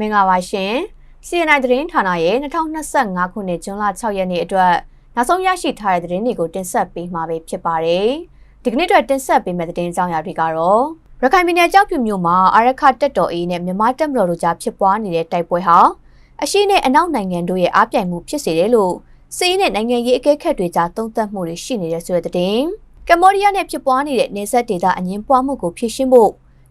မင်္ဂလာပါရှင် CNI သတင်းဌာနရဲ့2025ခုနှစ်ဇွန်လ6ရက်နေ့အတွက်နောက်ဆုံးရရှိထားတဲ့သတင်းတွေကိုတင်ဆက်ပေးမှာပဲဖြစ်ပါတယ်ဒီကနေ့အတွက်တင်ဆက်ပေးမယ့်သတင်းကြောင်းရာတွေကတော့ရခိုင်ပြည်နယ်ကြောက်ဖြူမြို့မှာအာရခတက်တော်အေးနဲ့မြန်မာတပ်မတော်တို့ကြားဖြစ်ပွားနေတဲ့တိုက်ပွဲဟာအရှိနဲ့အနောက်နိုင်ငံတို့ရဲ့အားပြိုင်မှုဖြစ်စေတယ်လို့စီးနဲ့နိုင်ငံရေးအကဲခတ်တွေကြားသုံးသပ်မှုတွေရှိနေတဲ့ဆိုတဲ့သတင်းကမ္ဘောဒီးယားနဲ့ဖြစ်ပွားနေတဲ့နေဆက်ဒေသအငင်းပွားမှုကိုဖြေရှင်းဖို့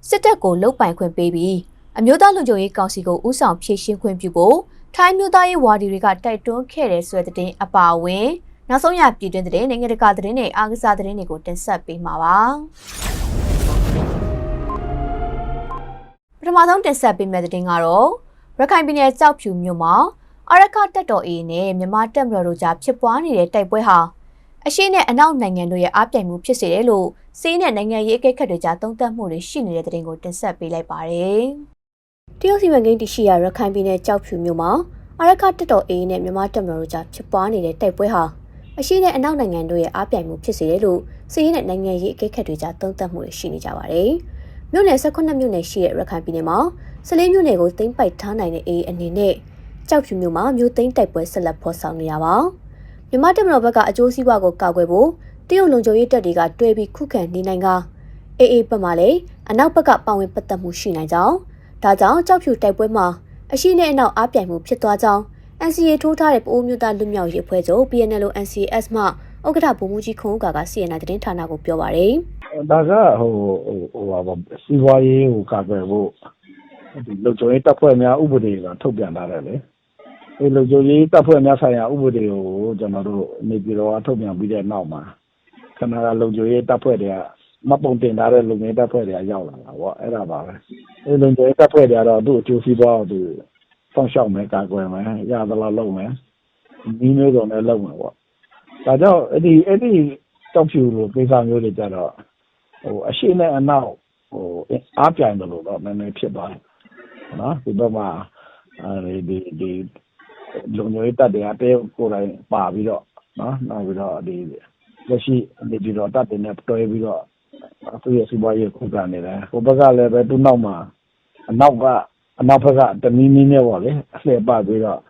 စစ်တပ်ကိုလုတ်ပိုင်ခွင့်ပေးပြီး အမျိုးသားလူမျိုးရေးကောင်စီကိုဥဆောင်ဖြည့်ရှင်းခွင့်ပြုဖို့ထိုင်းမျိုးသားရေးဝါဒီတွေကတိုက်တွန်းခဲ့တဲ့ဆိုတဲ့တဲ့အပါအဝင်နောက်ဆုံးရပြည်တွင်းသတင်းနိုင်ငံတကာသတင်းတွေအားကစားသတင်းတွေကိုတင်ဆက်ပေးမှာပါပထမဆုံးတင်ဆက်ပေးမယ့်သတင်းကတော့ရခိုင်ပြည်နယ်ကြောက်ဖြူမြို့မှာအရကတက်တော်အေးနဲ့မြန်မာတက်မတော်တို့ကြားဖြစ်ပွားနေတဲ့တိုက်ပွဲဟာအရှိနဲ့အနောက်နိုင်ငံတို့ရဲ့အားပြိုင်မှုဖြစ်စေတယ်လို့စီးနဲ့နိုင်ငံရေးအကဲခတ်တွေကြားသုံးသပ်မှုတွေရှိနေတဲ့တဲ့တင်ကိုတင်ဆက်ပေးလိုက်ပါတယ်။ တရုတ်စီမံကိန်းတရှိရာရခိုင်ပြည်နယ်ကြောက်ဖြူမြို့မှာအရကတက်တော်အေးနဲ့မြန်မာတက်မတော်တို့ကြားဖြစ်ပွားနေတဲ့တိုက်ပွဲဟာအရှိနဲ့အနောက်နိုင်ငံတို့ရဲ့အားပြိုင်မှုဖြစ်စေတယ်လို့စီးနဲ့နိုင်ငံရေးအကဲခတ်တွေကြားသုံးသပ်မှုတွေရှိနေကြပါတယ်။မြို့နယ်18မြို့နယ်ရှိတဲ့ရခိုင်ပြည်နယ်မှာစလေးမြို့နယ်ကိုသိမ်းပိုက်ထားနိုင်တဲ့အေးအနေနဲ့ကြောက်ဖြူမြို့မှာမြို့သိမ်းတိုက်ပွဲဆက်လက်ဖော်ဆောင်နေရပါမြန်မာတပ်မတော်ဘက်ကအကျိုးစီးပွားကိုကာကွယ်ဖို့တရုတ်လုံခြုံရေးတပ်တွေကတွဲပြီးခုခံနေနိုင်ကအေးအေးဘက်မှလည်းအနောက်ဘက်ကပါဝင်ပတ်သက်မှုရှိနိုင်ကြောင်း ဒါကြောင့်ကြောက်ဖြူတိုက်ပွဲမှာအရှိနဲ့အနောက်အားပြိုင်မှုဖြစ်သွားကြောင်း NCA ထိုးထားတဲ့ပအိုးမျိုးသားလူမျိုးရေးအဖွဲ့ချုပ် PNL NCS မှဥက္ကဋ္ဌဗိုလ်မှူးကြီးခုံဦးကာက CNN သတင်းဌာနကိုပြောပါရယ်ဒါကဟိုဟိုဟိုပါစီးပွားရေးကိုကာကွယ်ဖို့ဒီလုံခြုံရေးတပ်ဖွဲ့များဥပဒေကထုတ်ပြန်ထားတယ်လေဒီလုံခြုံရေးတပ်ဖွဲ့များဆိုင်ရာဥပဒေကိုကျွန်တော်တို့နေပြည်တော်ကထုတ်ပြန်ပြီးတဲ့နောက်မှာခဏကလုံခြုံရေးတပ်ဖွဲ့တွေက မပုံတင်ထားတဲ့လုံခြုံရေးတပ်ဖွဲ့တွေကရောက်လာတာပေါ့အဲ့ဒါပါပဲအဲ့လုံခြုံရေးတပ်ဖွဲ့တွေကတော့သူ့အကျိုးစီးပွားကိုသူဖောက်ရှောက်မယ်ကာကွယ်မယ်ရသလားလုပ်မယ်ဒီမျိုးစုံနဲ့လုပ်မယ်ပေါ့ဒါကြောင့်အဲ့ဒီအဲ့ဒီတောက်ဖြူလိုကိစ္စမျိုးတွေကြတော့ဟိုအရှိနဲ့အနောက်ဟိုအားပြိုင်တယ်လို့တော့နည်းနည်းဖြစ်သွားတယ်နော်ဒီဘက်မှာအဲဒီဒီလုံခြုံရေးတပ်တွေကတဲကိုယ်တိုင်ပါပြီးတော့နော်နောက်ပြီးတော့ဒီလက်ရှိဒီဒီတော့တပ်တွေနဲ့တွဲပြီးတော့ သူရဲ့စီးပွားရေးခုခံနေတယ်ဟိုဘက်ကလည်းပဲသူ့နောက်မှာအနောက်ကအနောက်ဘက်ကတမီးမီးနဲ့ပေါ့လေအလှည့်ပပြီးတော့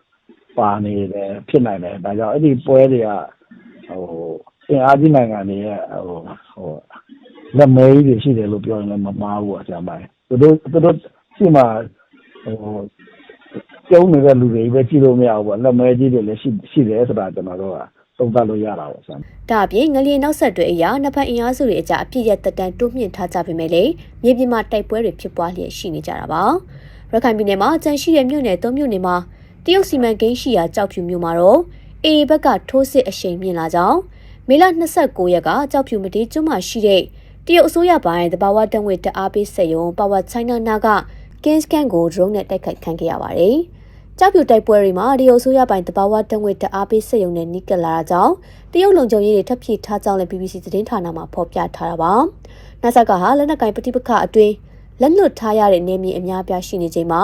ပါနေတယ်ဖြစ်နိုင်တယ်ဒါကြောင့်အဲ့ဒီပွဲတွေကဟိုအင်အားကြီးနိုင်ငံတွေရဲ့ဟိုဟိုလက်မဲကြီးတွေရှိတယ်လို့ပြောရင်လည်းမမှားဘူးအကြမ်းပိုင်းသူတို့သူတို့ရှိမှဟိုကျုံနေတဲ့လူတွေပဲကြည့်လို့မရဘူးပေါ့လက်မဲကြီးတွေလည်းရှိရှိတယ်ဆိုတာကျွန်တော်တို့က သုံးသပ်လို့ရတာပေါ့ဆမ်ဒါအပြင်ငလျင်နောက်ဆက်တွဲအရာနှစ်ဖက်အင်အားစုတွေအကြအပြည့်ရတက်တန်တိုးမြင့်ထားကြပေမဲ့လည်းမြေပြင်မှာတိုက်ပွဲတွေဖြစ်ပွားလျက်ရှိနေကြတာပါရခိုင်ပြည်နယ်မှာအကြံရှိတဲ့မြို့နယ်၃မြို့နယ်မှာတရုတ်စီမံကိန်းရှိရာကြောက်ဖြူမြို့မှာတော့အေဘက်ကထိုးစစ်အရှိန်မြင့်လာကြောင်းမေလ29ရက်ကကြောက်ဖြူမတေးကျွန်းမှာရှိတဲ့တရုတ်အစိုးရပိုင်းတဘာဝတံငွေတအားပေးစက်ရုံ Power China နာက Kings Can ကို drone နဲ့တိုက်ခိုက်ခံခဲ့ရပါတယ်။ ကြောက်ဖြူတိုက်ပွဲတွေမှာတရုတ်အစိုးရပိုင်းတဘာဝတံငွေတအားပေးစက်ရုံနဲ့နီးကပ်လာတာကြောင့်တရုတ်လုံခြုံရေးတွေထပ်ဖြည့်ထားကြောင်းလည်း BBC သတင်းဌာနမှဖော်ပြထားတာပါ။နာဆာကဟာလက်နက်ကင်ပဋိပက္ခအတွင်းလက်လွတ်ထားရတဲ့နေမြေအများပြားရှိနေချိန်မှာ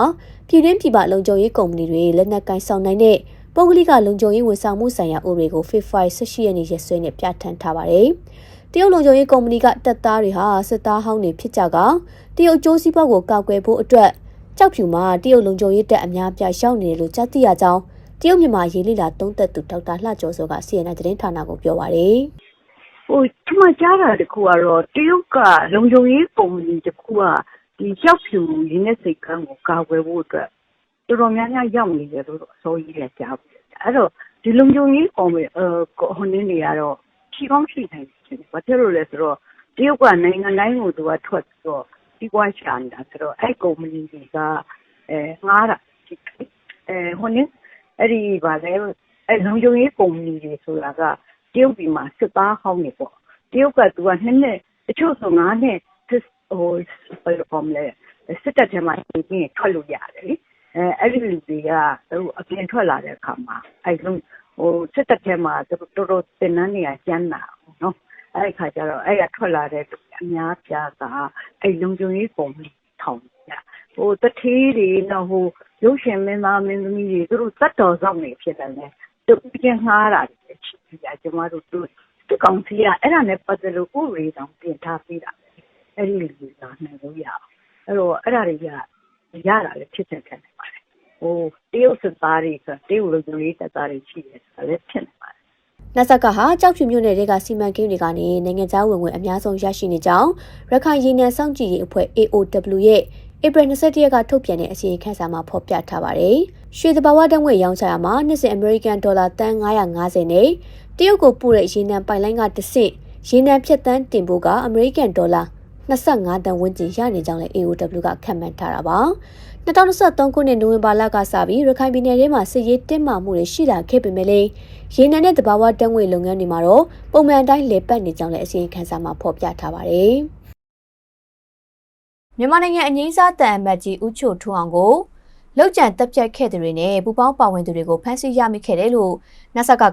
ပြည်တွင်းပြည်ပလုံခြုံရေးကုမ္ပဏီတွေလက်နက်ကင်ဆောင်နိုင်တဲ့ပုဂ္ဂလိကလုံခြုံရေးဝန်ဆောင်မှုဆိုင်ရာဥပဒေကို FIFA 18ရက်နေ့ရက်စွဲနဲ့ပြဋ္ဌာန်းထားပါတယ်။တရုတ်လုံခြုံရေးကုမ္ပဏီကတပ်သားတွေဟာစစ်သားဟောင်းတွေဖြစ်ကြကတရုတ်ကျိုးစည်းပွားကိုကာကွယ်ဖို့အတွက် ကြောက်ဖြူမှာတရုတ်လုံခြုံရေးတပ်အများပြားရောက်နေတယ်လို့ကြားသိရကြောင်းတရုတ်မြန်မာရေးလိလာသုံးသက်သူဒေါက်တာလှကျော်စောက CNN သတင်းဌာနကိုပြောပါတယ်။ဟိုကျွန်မကြားတာတခုကတော့တရုတ်ကလုံခြုံရေးကုမ္ပဏီတခုကဒီကြောက်ဖြူရင်းနဲ့စိတ်ကန်းကိုကာကွယ်ဖို့အတွက်တော်တော်များများရောက်နေတယ်လို့အစိုးရကကြားဘူးအဲ့တော့ဒီလုံခြုံရေးကုမ္ပဏီအဲဟိုနည်းနေရတော့ဖြီကောင်းဖြီနိုင်တယ်ဘာဖြစ်လို့လဲဆိုတော့တရုတ်ကနိုင်ငံတိုင်းကိုသူကထွက်ပြီးတော့ ဒီကွာရှာနေတာဆိုတော့အဲ့ကုမ္ပဏီတွေကအဲငားတာအဲဟိုနည်းအဲ့ဒီဗာလဲအဲ့လုံခြုံရေးကုမ္ပဏီတွေဆိုတာကတရုတ်ပြည်မှာစစ်သားဟောင်းနေပေါ့တရုတ်ကသူကနှစ်နှစ်တချို့ဆိုငါးနှစ်ဟိုဘယ်လိုပုံလဲစစ်တပ်ထဲမှာနေပြီးထွက်လို့ရတယ်လေအဲအဲ့ဒီလူတွေကသူအပြင်ထွက်လာတဲ့အခါမှာအဲ့လိုဟိုစစ်တပ်ထဲမှာတော်တော်တင်နန်းနေရကျန်းတာနော် အဲ့ဒီခါကျတော့အဲ့ရထွက်လာတဲ့အများပြားကအဲ့လုံခြုံရေးပုံထောင်ကြဟိုတထေးတွေတော့ဟိုရုပ်ရှင်မင်းသားမင်းသမီးတွေသူတို့တတ်တော်ဆောင်နေဖြစ်တယ်လေသူပြန်ငှားတာချစ်ကြကျမတို့တို့ဒီကောင်စီကအဲ့ဒါနဲ့ပတ်သက်လို့ဥပဒေတောင်ပြင်ထားပေးတာအဲ့ဒီလူကနိုင်လို့ရအောင်အဲ့တော့အဲ့ဒါတွေကရတာလည်းဖြစ်ချက်ခံနေပါတယ်ဟိုတရုတ်စစ်သားတွေဆိုတရုတ်လူမျိုးရေးတပ်သားတွေရှိတယ်ဆိုတာလည်းဖြစ်နေပါတယ် နတ်ဆက်ကဟာကြောက်ဖြူမြို့နယ်တွေကစီမံကိန်းတွေကနေနိုင်ငံခြားဝင်ငွေအများဆုံးရရှိနေကြောင်းရခိုင်ရင်းနှံစောင့်ကြည့်ရေးအဖွဲ့ AOW ရဲ့ဧပြီ27ရက်ကထုတ်ပြန်တဲ့အစီရင်ခံစာမှာဖော်ပြထားပါတယ်။ရွှေသဘာဝဓာတ်ငွေရောင်းချရာမှာနှစ်စဉ်အမေရိကန်ဒေါ်လာတန်950နဲ့တရုတ်ကိုပို့တဲ့ရင်းနှံပိုင်လိုင်းကတစ်ဆင့်ရင်းနှံဖြတ်တန်းတင်ဖို့ကအမေရိကန်ဒေါ်လာ 25တန်ဝန်းကျင်ရနေကြောင်းလည်း AOW ကခန့်မှန်းထားတာပါ။2023ခုနှစ်နိုဝင်ဘာလကစပြီးရခိုင်ပြည်နယ်ထဲမှာစစ်ရေးတင်းမာမှုတွေရှိလာခဲ့ပေမဲ့လည်းရေနံနဲ့တဘာဝတက်ငွေလုပ်ငန်းတွေမှာတော့ပုံမှန်အတိုင်းလေပတ်နေကြောင်းလည်းအစီရင်ခံစာမှာဖော်ပြထားပါတယ်။မြန်မာနိုင်ငံအငိမ့်စားတန်အမတ်ကြီးဦးချိုထွန်းအောင်ကိုလောက်ကျန်တပ်ဖြတ်ခဲ့သူတွေနဲ့ပူပေါင်းပါဝင်သူတွေကိုဖမ်းဆီးရမိခဲ့တယ်လို့နဆက်ကက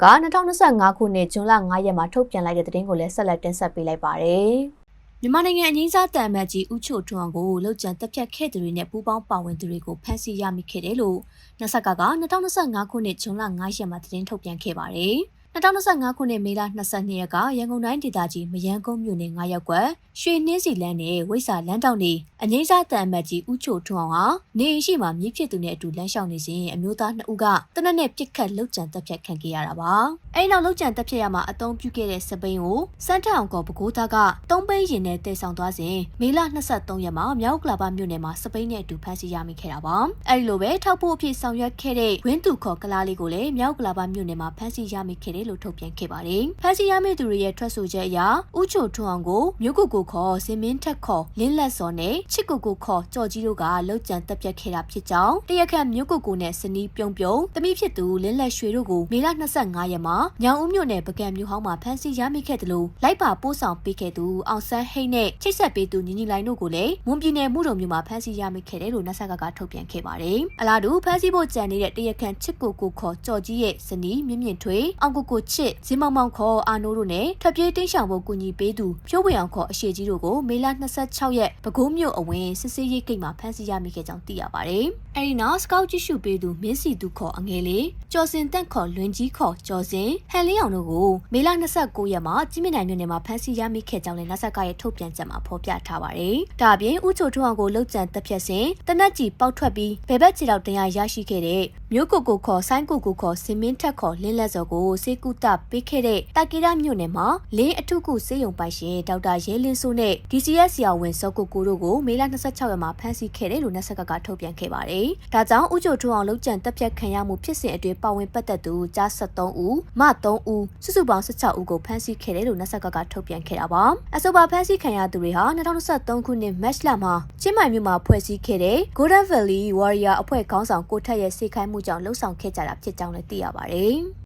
2025ခုနှစ်ဇွန်လ9ရက်မှာထုတ်ပြန်လိုက်တဲ့သတင်းကိုလည်းဆက်လက်တင်ဆက်ပေးလိုက်ပါတယ်။ မြန်မာနိုင်ငံအငိမ့်စားတန်အမတ်ကြီးဦးချိုထွန်းအောင်ကိုလောက်ကျန်တပ်ဖြတ်ခဲ့သူတွေနဲ့ပူးပေါင်းပါဝင်သူတွေကိုဖမ်းဆီးရမိခဲ့တယ်လို့နဆက်ကက2025ခုနှစ်ဇွန်လ9ရက်မှာသတင်းထုတ်ပြန်ခဲ့ပါတယ်။ 2025ခုနှစ်မေလ22ရက်ကရန်ကုန်တိုင်းဒေသကြီးမယန်းကုန်းမြို့နယ်9ရပ်ကွက်ရွှေနှင်းစီလန်းနယ်ဝိဆာလန်းတောင်နေအငိမ့်စားတန်အမတ်ကြီးဦးချိုထွန်းအောင်ဟာနေအိမ်ရှိမှာမြစ်ဖြစ်သူနဲ့အတူလမ်းလျှောက်နေစဉ်အမျိုးသား2ဦးကတနက်နဲ့ပြစ်ခတ်လှုပ်ကြံတပ်ဖြတ်ခံခဲ့ရတာပါ။အဲဒီနောက်လှုပ်ကြံတပ်ဖြတ်ရမှာအသုံးပြုခဲ့တဲ့စပိန်ကိုစန်းထအောင်ကောပကိုးသားကတုံးပိန်းရင်နဲ့တည်ဆောင်သွားစဉ်မေလ23ရက်မှာမြောက်ကလာပါမြို့နယ်မှာစပိန်နဲ့အတူဖမ်းဆီးရမိခဲ့တာပါ။အဲဒီလိုပဲထောက်ဖို့အဖြစ်ဆောင်ရွက်ခဲ့တဲ့ဝင်းသူခေါ်ကလားလေးကိုလည်းမြောက်ကလာပါမြို့နယ်မှာဖမ်းဆီးရမိခဲ့တယ်လို့ထုတ်ပြန်ခဲ့ပါတယ်။ဖမ်းဆီးရမိသူတွေရဲ့ထွက်ဆိုချက်အရဥချိုထွန်းအောင်ကိုမြို့ကုကိုခေါ်စင်မင်းထက်ခေါ်လင်းလက်စော်နဲ့ချစ်ကုကိုခေါ်ကြော်ကြီးတို့ကလှုပ်ကြံတက်ပြတ်ခဲ့တာဖြစ်ကြောင်းတရက်ခန့်မြို့ကုကိုနဲ့စနီးပြုံပြုံတမိဖြစ်သူလင်းလက်ရွှေတို့ကိုမေလ25ရက်မှာညောင်ဦးမြို့နယ်ပကံမြို့ဟောင်းမှာဖမ်းဆီးရမိခဲ့တယ်လို့လိုက်ပါပို့ဆောင်ပေးခဲ့သူအောင်ဆန်းဟိတ်နဲ့ချိတ်ဆက်ပေးသူညီညီလိုင်းတို့ကိုလည်းမွန်ပြည်နယ်မှုတော်မြို့မှာဖမ်းဆီးရမိခဲ့တယ်လို့နတ်ဆက်ကကထုတ်ပြန်ခဲ့ပါတယ်။အလားတူဖမ်းဆီးဖို့ကြံနေတဲ့တရက်ခန့်ချစ်ကိုကိုခေါ်ကြော်ကြီးရဲ့စနီးမြင့်မြင့်ထွေအောင်ကိုကိုချစ်ဇင်းမောင်မောင်ခေါ်အာနိုးတို့နဲ့ထပ်ပြေးတင်းရှောင်ဖို့ကူညီပေးသူဖြိုးဝေအောင်ခေါ်အရှိကြီးတို့ကိုမေလ26ရက်ပဲခူးမြို့အဝင်စစ်စေးရေးဂိတ်မှာဖမ်းဆီးရမိခဲ့ကြောင်းသိရပါတယ်။အဲဒီနောက်စကောက်ကြည့်ရှုပေးသူမင်းစီသူခေါ်အငယ်လေးကျော်စင်တန့်ခေါ်လွင်ကြီးခေါ်ကျော်စင်ဟန်လေးအောင်တို့ကိုမေလ29ရက်မှာကြီးမြင့်နိုင်မြို့နယ်မှာဖမ်းဆီးရမိခဲ့ကြောင်းလည်းနတ်ဆက်ကရဲ့ထုတ်ပြန်ချက်မှာဖော်ပြထားပါတယ်။ဒါအပြင်ဦးချိုထွန်းအောင်ကိုလှုပ်ကြံတက်ဖြတ်စဉ်တနက်ကြီးပေါက်ထွက်ပြီးဘယ်ဘက်ခြေတော့တရားရရှိခဲ့တဲ့မြို့ကိုကိုခေါ်ဆိုင်းကိုကိုခေါ်စင်မင်းထက်ခေါ်လင်းလက်စော်ကိုစေကုတပေးခဲ့တဲ့တာကီရမြို့နယ်မှာလင်းအထုကုစေယုံပိုင်ရှင်ဒေါက်တာရဲလင်းစိုးနဲ့ DCS ဆရာဝန်စောကိုကိုတို့ကိုမေလ26ရက်မှာဖမ်းဆီးခဲ့တယ်လို့နတ်ဆက်ကကထုတ်ပြန်ခဲ့ပါတယ်။ဒါကြောင့်ဦးချိုထွန်းအောင်လှုပ်ကြံတက်ဖြတ်ခံရမှုဖြစ်စဉ်အတွင်းပါဝင်ပတ်သက်သူကြား73ဦးမ3ဦးစုစုပေါင်း16ဦးကိုဖမ်းဆီးခဲ့တယ်လို့နတ်ဆက်ကကထုတ်ပြန်ခဲ့တာပါ။အဆိုပါဖမ်းဆီးခံရသူတွေဟာ2023ခုနှစ်မတ်လမှာချင်းမိုင်မြို့မှာဖွဲ့စည်းခဲ့တဲ့ Golden Valley Warrior အဖွဲ့ခေါင်းဆောင်ကိုထက်ရဲ့စိတ်ခိုင်းမှုကြောင့်လှုပ်ဆောင်ခဲ့ကြတာဖြစ်ကြောင်းလည်းသိရပါတယ်။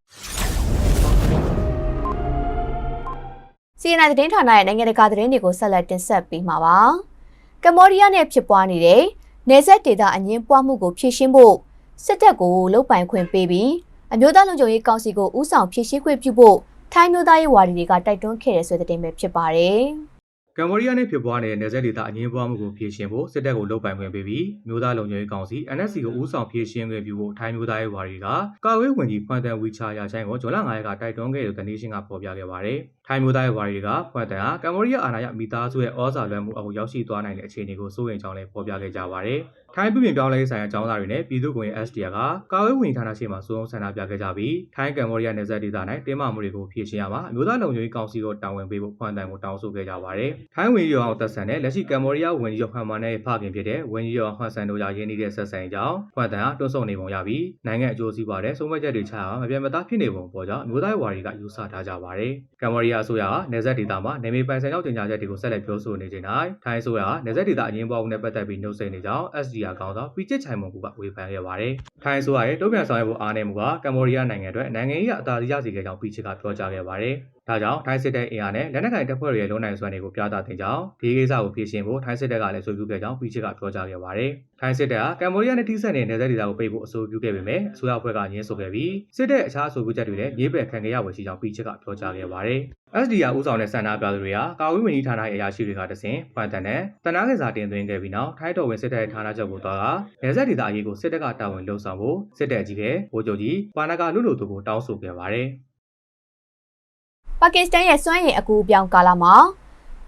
CNN သတင်းဌာနရဲ့နိုင်ငံတကာသတင်းတွေကိုဆက်လက်တင်ဆက်ပေးမှာပါ။ကမ္ဘောဒီးယားနဲ့ဖြစ်ပွားနေတဲ့နေဆက်ဒေတာအငင်းပွားမှုကိုဖြေရှင်းဖို့စစ်တပ်ကိုလုတ်ပိုင်ခွင့်ပေးပြီးအမျိုးသားလုံခြုံရေးကောင်စီကိုဥဆောင်ဖြည့်ရှင်းခွင့်ပြုဖို့ထိုင်းမျိုးသားရေးဝါဒီတွေကတိုက်တွန်းခဲ့တဲ့ဆိုတဲ့တင်ပဲဖြစ်ပါတယ်။ ကမ္ဘောဒီးယားနဲ့ဖြစ်ပွားနေတဲ့နယ်စပ်ဒေသအငင်းပွားမှုကိုဖြေရှင်းဖို့စစ်တပ်ကိုလုတ်ပိုင်ခွင့်ပေးပြီးမြို့သားလုံခြုံရေးကောင်စီ NSC ကိုဦးဆောင်ဖြေရှင်းခွင့်ပြုဖို့ထိုင်းမျိုးသားရေးဝါဒီကကာဝေးဝင်ကြီးဖွန်တန်ဝီချာယာချိုင်းကိုဇွန်လ9ရက်ကတိုက်တွန်းခဲ့တဲ့တဲ့နေရှင်ကဖော်ပြခဲ့ပါတယ်။ ထိုင်းမျိုးသားရေးဝါဒီကဖွန်တန်ဟာကမ္ဘောဒီးယားအာဏာရမိသားစုရဲ့ဩဇာလွှမ်းမှုအောက်ရောက်ရှိသွားနိုင်တဲ့အခြေအနေကိုစိုးရိမ်ကြောင်းလည်းဖော်ပြခဲ့ကြပါတယ်။ထိုင်းပြည်ပြင်ပြောင်းလဲရေးဆိုင်ရာအကြောင်းသားတွေနဲ့ပြည်သူ့ကွန်ရက် SDR ကကာဝေးဝင်ဌာနရှိမှစုံဆန္ဒပြခဲ့ကြပြီးထိုင်းကမ္ဘောဒီးယားနယ်စပ်ဒေသ၌တင်းမာမှုတွေကိုဖြေရှင်းရမှာအမျိုးသားလုံခြုံရေးကောင်စီကိုတာဝန်ပေးဖို့ဖွန်တန်ကိုတောင်းဆိုခဲ့ကြပါတယ်။ထိုင်းဝင်ကြီးရောင်သက်ဆန်တဲ့လက်ရှိကမ္ဘောဒီးယားဝန်ကြီးချုပ်ဟန်မာနဲ့ဖခင်ဖြစ်တဲ့ဝန်ကြီးရောင်ဟန်ဆန်တို့ရရင်းနှီးတဲ့ဆက်ဆံကြောင်းဖွန်တန်ဟာတွန်းဆုံနေပုံရပြီးနိုင်ငံအကျိုးစီးပွားတဲ့ဆုံးဖြတ်ချက်တွေချရာမပြတ်မသားဖြစ်နေပုံပေါ်ကြောင်းအမျိုးသားဝါဒီကယူဆထားကြပါတယ်။ကမ္ဘောဒီးယားအစိုးရဟာနယ်စပ်ဒေသမှာနေမီပိုင်ဆိုင်ရောက်တင်ကြားချက်တွေကိုဆက်လက်ပြောဆိုနေချိန်၌ထိုင်းအစိုးရဟာနယ်စပ်ဒေသအငင်းပွားမှုနဲ့ပတ်သက်ပြီးနှုတ်ဆက်နေကြောင်း SDR ကောင်ဆောင်ပီချစ်ချိုင်မွန်ကူကဝေဖန်ခဲ့ပါတယ်။ထိုင်းအစိုးရရဲ့တုံ့ပြန်ဆောင်ရွက်ဖို့အားနည်းမှုကကမ္ဘောဒီးယားနိုင်ငံအတွက်နိုင်ငံရေးအသာစီးရစေခဲ့ကြောင်းပီချစ်ကပြောကြားခဲ့ပါတယ်။ ဒါကြောင့်ထိုင်းစစ်တပ်အင်အားနဲ့လက်နက်ကိုင်တပ်ဖွဲ့တွေရဲ့လုံနိုင်စွမ်းတွေကိုပြသတင်ကြောင်းဒီကိစ္စကိုဖြေရှင်းဖို့ထိုင်းစစ်တပ်ကလည်းဆိုပြုခဲ့ကြောင်းပီချစ်ကပြောကြားခဲ့ပါတယ်။ထိုင်းစစ်တပ်ကကမ္ဘောဒီးယားနဲ့ထိစပ်နေတဲ့နယ်စပ်ဒေသကိုပိတ်ဖို့အဆိုပြုခဲ့ပေမဲ့အစိုးရအဖွဲ့ကညှင်းဆိုခဲ့ပြီးစစ်တပ်အခြားအဆိုပြုချက်တွေလည်းမြေပယ်ခံခဲ့ရဝယ်ရှိကြောင်းပီချစ်ကပြောကြားခဲ့ပါတယ်။ SDR ဦးဆောင်တဲ့စန္ဒပြသူတွေကကာဝေးဝန်ကြီးဌာနရဲ့အရာရှိတွေကတဆင့်ဖွင့်တန်တဲ့တနာကစားတင်သွင်းခဲ့ပြီးနောက်ထိုင်းတော်ဝင်စစ်တပ်ရဲ့ဌာနချုပ်ကိုသွားကနယ်စပ်ဒေသအရေးကိုစစ်တပ်ကတာဝန်လှုပ်ဆောင်ဖို့စစ်တပ်ကြီးကဗိုလ်ချုပ်ကြီးပါနာကာလူလူတို့ကိုတောင်းဆိုခဲ့ပါတယ်။ ပါကစ္စတန်ရဲ့စွမ်းရည်အကူအပြောင်းကာလမှာ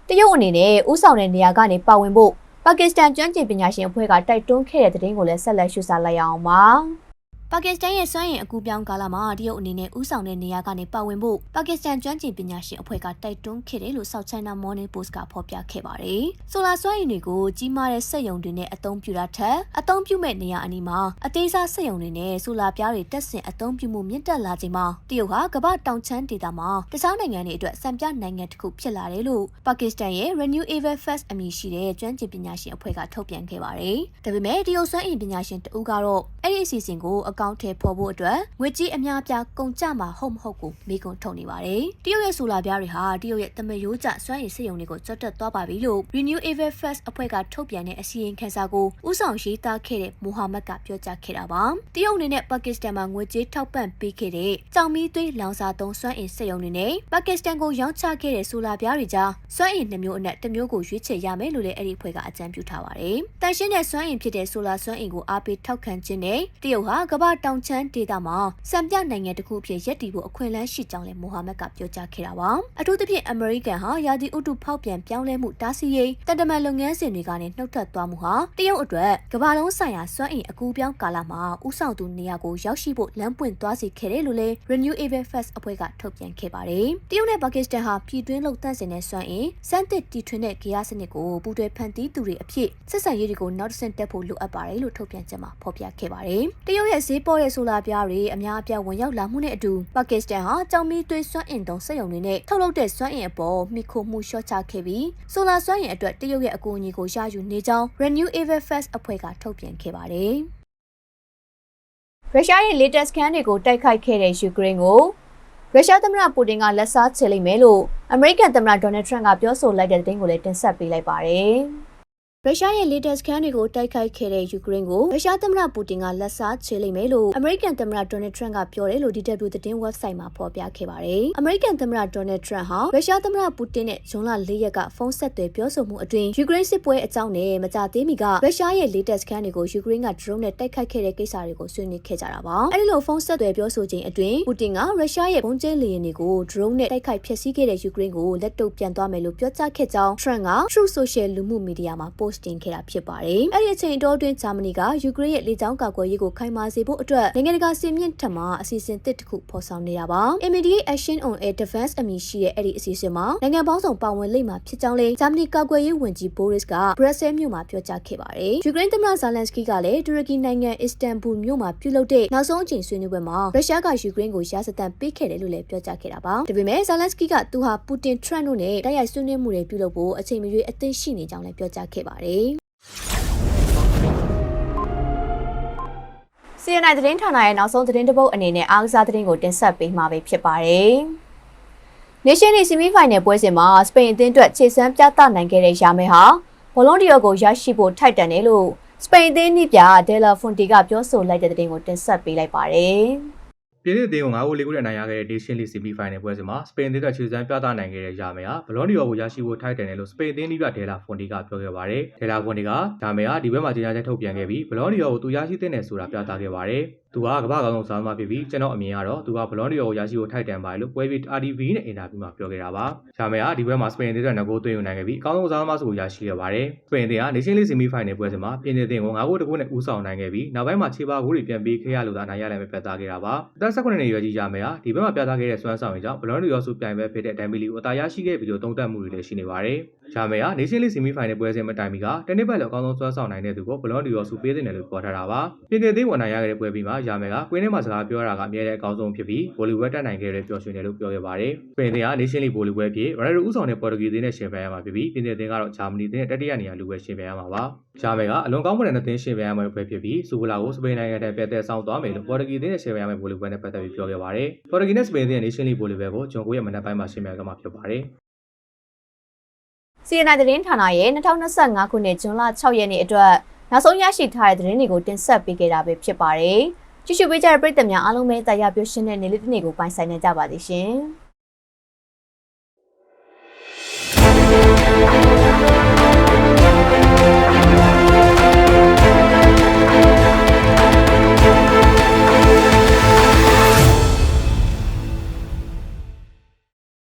တရုတ်အနေနဲ့ဥဆောင်တဲ့နေရာကနေပါဝင်ဖို့ပါပါကစ္စတန်ကျွမ်းကျင်ပညာရှင်အဖွဲ့ကတိုက်တွန်းခဲ့တဲ့သတင်းကိုလည်းဆက်လက်ရှုစားလိုက်ရအောင်ပါ ပါကစ္စတန်ရဲ့စွမ်းရည်အကူပြောင်းကာလမှာတရုတ်အနေနဲ့ဥဆောင်တဲ့နေရာကနေပါဝင်ဖို့ပါကစ္စတန်ကျွမ်းကျင်ပညာရှင်အဖွဲ့ကတိုက်တွန်းခဲ့တယ်လို့ South China Morning Post ကဖော်ပြခဲ့ပါတယ်။ဆိုလာစွမ်းရည်တွေကိုကြီးမားတဲ့စက်ရုံတွေနဲ့အသုံးပြုတာထက်အသုံးပြုမဲ့နေရာအနီးမှာအသေးစားစက်ရုံတွေနဲ့ဆိုလာပြားတွေတက်ဆင်အသုံးပြုမှုမြင့်တက်လာချိန်မှာတရုတ်ဟာကမ္ဘာတောင်ချမ်းဒေသမှာတခြားနိုင်ငံတွေအတွက်စံပြနိုင်ငံတစ်ခုဖြစ်လာတယ်လို့ပါကစ္စတန်ရဲ့ Renewable First အမည်ရှိတဲ့ကျွမ်းကျင်ပညာရှင်အဖွဲ့ကထုတ်ပြန်ခဲ့ပါတယ်။ဒါပေမဲ့တရုတ်စွမ်းအင်ပညာရှင်တဦးကတော့အဲ့ဒီအစီအစဉ်ကိုအကောင့်ထဲပေါ်ဖို့အတွက်ငွေကြီးအများပြားကုန်ကျမှာဟုတ်မဟုတ်ကိုမေးခွန်းထုတ်နေပါတယ်။တရုတ်ရဲ့ဆိုလာပြားတွေဟာတရုတ်ရဲ့တမယိုးကျစွမ်းရည်စက်ရုံတွေကိုကျွတ်တက်သွားပါပြီလို့ Renewable First အဖွဲ့ကထုတ်ပြန်တဲ့အစီရင်ခံစာကိုဥဆောင်ရေးသားခဲ့တဲ့မိုဟာမက်ကပြောကြားခဲ့တာပါ။တရုတ်အနေနဲ့ပါကစ္စတန်မှာငွေကြေးထောက်ပံ့ပေးခဲ့တဲ့ကြောင်မီသွေးလောင်စာသုံးစွမ်းအင်စက်ရုံတွေနဲ့ပါကစ္စတန်ကိုရောင်းချခဲ့တဲ့ဆိုလာပြားတွေကြားစွမ်းအင်နှမျိုးအနက်တစ်မျိုးကိုရွေးချယ်ရမယ်လို့လည်းအဲ့ဒီအဖွဲ့ကအကြံပြုထားပါတယ်။တန်ရှင်းတဲ့စွမ်းအင်ဖြစ်တဲ့ဆိုလာစွမ်းအင်ကိုအားပေးထောက်ခံခြင်းနဲ့တရုတ်ဟာကမ္ဘာတောင်ချမ်းဒေသမှာစံပြနိုင်ငံတစ်ခုအဖြစ်ရပ်တည်ဖို့အခွင့်အလမ်းရှိကြောင်းလည်းမိုဟာမက်ကပြောကြားခဲ့တာပါ။အထူးသဖြင့်အမေရိကန်ဟာယာဒီဥတုဖောက်ပြန်ပြောင်းလဲမှုတားဆီးရေးတန်တမန်လုပ်ငန်းစဉ်တွေကနေနှုတ်ထွက်သွားမှုဟာတရုတ်အတွက်ကမ္ဘာလုံးဆိုင်ရာစွမ်းအင်အကူပြောင်းကာလမှာဥဆောင်သူနေရာကိုရောက်ရှိဖို့လမ်းပွင့်သွားစေခဲ့တယ်လို့လည်း Renewable First အဖွဲ့ကထုတ်ပြန်ခဲ့ပါတယ်။တရုတ်နဲ့ပါကစ္စတန်ဟာပြည်တွင်းလုံတန့်စင်တဲ့စွမ်းအင်စမ်းသစ်တီထွင်တဲ့ဂေယစနစ်ကိုပူးတွဲဖန်တီးသူတွေအဖြစ်ဆက်ဆံရေးတွေကိုနောက်တစ်ဆင့်တက်ဖို့လိုအပ်ပါတယ်လို့ထုတ်ပြန်ချက်မှာဖော်ပြခဲ့ပါတယ်။တရုတ်ရဲ့ဈေးပေါ်တဲ့ဆိုလာပြားတွေအများအပြားဝင်ရောက်လာမှုနဲ့အတူပါကစ္စတန်ဟာကြောင်မီသွေးစွမ်းအင်သုံးစက်ရုံတွေနဲ့ထုတ်လုပ်တဲ့စွမ်းအင်အပေါ်မိခိုမှုလျှော့ချခဲ့ပြီးဆိုလာစွမ်းအင်အတွက်တရုတ်ရဲ့အကူအညီကိုရယူနေကြောင်း Renewable First အဖွဲ့ကထုတ်ပြန်ခဲ့ပါတယ်။ရုရှားရဲ့ latest scan တွေကိုတိုက်ခိုက်ခဲ့တဲ့ယူကရိန်းကိုရုရှားသမ္မတပူတင်ကလက်စားချေလိမ့်မယ်လို့အမေရိကန်သမ္မတဒေါ်နယ်ထရန့်ကပြောဆိုလိုက်တဲ့သတင်းကိုလည်းတင်ဆက်ပေးလိုက်ပါတယ်။ ရုရှားရဲ့ latest scan တွေကိုတိုက်ခိုက်ခဲ့တဲ့ယူကရိန်းကိုရုရှားသမ္မတပူတင်ကလက်စားချေလိမ့်မယ်လို့အမေရိကန်သမ္မတဒေါ်နယ်ထရန့်ကပြောတယ်လို့ DW သတင်း website မှာဖော်ပြခဲ့ပါတယ်။အမေရိကန်သမ္မတဒေါ်နယ်ထရန့်ဟာရုရှားသမ္မတပူတင်နဲ့ဇွန်လ၄ရက်ကဖုန်းဆက်သွယ်ပြောဆိုမှုအတွင်းယူကရိန်းစစ်ပွဲအကြောင်းနဲ့မကြသေးမီကရုရှားရဲ့ latest scan တွေကိုယူကရိန်းက drone နဲ့တိုက်ခိုက်ခဲ့တဲ့ကိစ္စတွေကိုဆွေးနွေးခဲ့ကြတာပါ။အဲဒီလိုဖုန်းဆက်သွယ်ပြောဆိုချိန်အတွင်းပူတင်ကရုရှားရဲ့ဘုံကျဲလေယာဉ်တွေကို drone နဲ့တိုက်ခိုက်ဖျက်ဆီးခဲ့တဲ့ယူကရိန်းကိုလက်တုပ်ပြန်သွားမယ်လို့ပြောကြားခဲ့ကြောင်းထရန့်က True Social လူမှုမီဒီယာမှာ post တင်ခဲ့တာဖြစ်ပါတယ်။အဲ့ဒီအချိန်တောအတွင်းဂျာမနီကယူကရိန်းရဲ့လေကြောင်းကာကွယ်ရေးကိုခိုင်မာစေဖို့အတွက်နိုင်ငံတကာစီမင်းထက်မှအစီအစဉ်တစ်တစ်ခုဖော်ဆောင်နေတာပါ။ Immediate Action on Air Defense အမည်ရှိတဲ့အဲ့ဒီအစီအစဉ်မှာနိုင်ငံပေါင်းစုံပါဝင်လိမ့်မှာဖြစ်ကြောင်းလည်းဂျာမနီကာကွယ်ရေးဝန်ကြီးဘိုရစ်ကဘရက်ဆဲမြို့မှာပြောကြားခဲ့ပါတယ်။ယူကရိန်းသမ္မတဇာလန်စကီကလည်းတူရကီနိုင်ငံအစ္စတန်ဘူမြို့မှာပြုလုပ်တဲ့နောက်ဆုံးအကြိမ်ဆွေးနွေးပွဲမှာရုရှားကယူကရိန်းကိုရာဇသံပေးခဲ့တယ်လို့လည်းပြောကြားခဲ့တာပါ။ဒါပေမဲ့ဇာလန်စကီကသူဟာပူတင်ထရန့်တို့နဲ့တိုက်ရိုက်ဆွေးနွေးမှုတွေပြုလုပ်ဖို့အချိန်မရွေးအသင့်ရှိနေကြောင်းလည်းပြောကြားခဲ့ပါတယ်။ CNN သတင်းဌာနရဲ့နောက်ဆုံးသတင်းတပုတ်အနေနဲ့အားကစားသတင်းကိုတင်ဆက်ပေးမှာဖြစ်ပါတယ်။ Nation League Semi-Final ပွဲစဉ်မှာစပိန်အသင်းအတွက်ခြေစမ်းပြသနိုင်ခဲ့တဲ့ယာမဲဟာဘောလုံးဒီယောကိုရရှိဖို့ထိုက်တန်တယ်လို့စပိန်အသင်းနှိပြဒဲလာဖွန်တီကပြောဆိုလိုက်တဲ့သတင်းကိုတင်ဆက်ပေးလိုက်ပါတယ်။ ပြည်သစ်အသင်းကို9ဂိုး၄ဂိုးနဲ့နိုင်ရခဲ့တဲ့ Nation League Semi Final ပွဲစဉ်မှာစပိန်အသင်းကခြေစမ်းပြသနိုင်ခဲ့တဲ့ယာမယ်ဟာဘလော့ဒီယောကိုရရှိဖို့ထိုက်တယ်လို့စပိန်အသင်းကြီးကဒဲလာဖွန်တီကပြောခဲ့ပါတယ်။ဒဲလာဖွန်တီကယာမယ်ဟာဒီဘက်မှာကြေညာချက်ထုတ်ပြန်ခဲ့ပြီးဘလော့ဒီယောကိုသူရရှိတဲ့နယ်ဆိုတာပြသခဲ့ပါတယ်။ သူကကမ္ဘာကောင်းဆုံးစားသမားဖြစ်ပြီးကျွန်တော်အမြင်ကတော့သူကဘလော့ဒီယောကိုရရှိဖို့ထိုက်တန်ပါတယ်လို့ပွဲပြီး RDV နဲ့အင်တာဗျူးမှာပြောခဲ့တာပါ။ယာမယ်ဟာဒီဘက်မှာစပိန်အသင်းကငကိုးသွင်းယူနိုင်ခဲ့ပြီးအကောင်းဆုံးစားသမားဆိုကိုရရှိခဲ့ပါတယ်။စပိန်အသင်းက Nation League Semi Final ပွဲစဉ်မှာပြင်သစ်အသင်းကို9ဂိုးတကူနဲ့ဦးဆောင်နိုင်ခဲ့ပြီးနောက်ပိုင်းမှာခြေပါဂိုးတွေပြန်ပေးခဲ့ရလို့သာနိုင်ရလည်းပဲပြသခဲ့တာပါ။အသက်18နှစ်ရွယ်ကြီးယာမယ်ဟာဒီဘက်မှာပြသခဲ့တဲ့စွမ်းဆောင်ရည်ကြောင့်ဘလော့ဒီယောစုပြိုင်ပွဲဖြစ်တဲ့ဒိုင်မီလီကိုအသာရရှိခဲ့ပြီးလို့သုံးသပ်မှုတွေလည်းရှိနေပါတယ်။ယာမယ်ဟာ Nation League Semi Final ပွဲစဉ်မတိုင်မီကတနစ်ပတ်လောက်အကောင်းဆုံးစွမ်းဆောင်နိုင်တဲ့သူကိုဘလော့ဒီယောစုပေးတင်တယ်လို့ပြောထားတာပါ။ပြင်သစ်အသင်းဝင်နိုင်ရခဲ့တဲ့ပွဲပြီးမှာယာမယ်ကကွင်းထဲမှာစကားပြောတာကအမြဲတမ်းအကောင်းဆုံးဖြစ်ပြီးဗိုလီဝက်တက်နိုင်ခဲ့တဲ့ပျော်ရွှင်တယ်လို့ပြောခဲ့ပါတယ်။ပြင်သစ်က Nation League ဗိုလီဝက်ဖြစ်ရိုနယ်ဒိုဦးဆောင်တဲ့ပေါ်တူဂီအသင်းနဲ့ရှင်ပြိုင်ရမှာဖြစ်ပြီးပြင်သစ်အသင်းကတော့ဂျာမနီအသင်းနဲ့တတိယနေရာလူပဲရှင်ပြိုင်ရမှာပါ။ယာမယ်ကအလွန်ကောင်းမွန်တဲ့အသင်းရှင်ပြိုင်ရမှာပဲဖြစ်ပြီးစူဂလာကိုစပိန်နိုင်ငံထဲပြတ်သက်ဆောင်သွားမယ်လို့ပေါ်တူဂီအသင်းနဲ့ရှင်ပြိုင်ရမယ့်ဗိုလီဝက်နဲ့ပတ်သက်ပြီးပြောခဲ့ပါတယ်။ပေါ်တူဂီနဲ့စပိန်အသင်းရဲ့ Nation League ဗိုလီဝက်ကိုဂျွန်ကိုရဲ့မနက်ပိုင်းမှာရှင်ပြိုင်ကြမှာဖြစ်ပါတယ်။ CNN သတင်းဌာနရဲ့2025ခုနှစ်ဇွန်လ6ရက်နေ့အတွက်နောက်ဆုံးရရှိထားတဲ့သတင်းတွေကိုတင်ဆက်ပေးခဲ့တာပဲဖြစ်ပါတယ်။ ကြည့်ရှုပေးကြတဲ့ပရိသတ်များအားလုံးပဲတရားပြောရှင်းတဲ့နေ့လေးတစ်နေ့ကိုပိုင်ဆိုင်နေကြပါသည်ရှင်။